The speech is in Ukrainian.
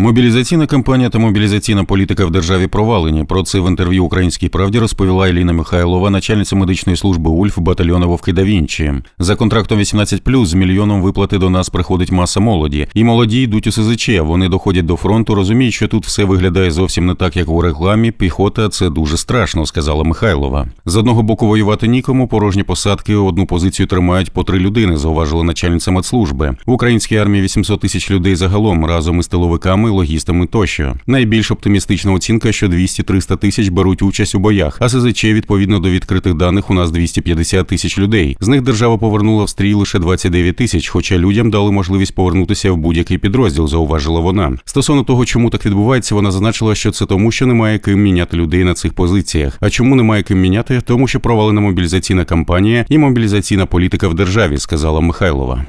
Мобілізаційна кампанія та мобілізаційна політика в державі провалені. Про це в інтерв'ю Українській правді розповіла Еліна Михайлова, начальниця медичної служби УЛЬФ батальйону Вовки да Вінчі. За контрактом 18+, з мільйоном виплати до нас приходить маса молоді. І молоді йдуть у СЗЧ. Вони доходять до фронту, розуміють, що тут все виглядає зовсім не так, як у рекламі. Піхота це дуже страшно, сказала Михайлова. З одного боку воювати нікому, порожні посадки одну позицію тримають по три людини, зауважила начальниця медслужби. В українській армії 800 тисяч людей загалом разом із тиловиками, логістами тощо. Найбільш оптимістична оцінка, що 200-300 тисяч беруть участь у боях, а СЗЧ відповідно до відкритих даних у нас 250 тисяч людей. З них держава повернула в стрій лише 29 тисяч, хоча людям дали можливість повернутися в будь-який підрозділ, зауважила вона. Стосовно того, чому так відбувається, вона зазначила, що це тому, що немає ким міняти людей на цих позиціях. А чому немає ким міняти? Тому що провалена мобілізаційна кампанія і мобілізаційна політика в державі, сказала Михайлова.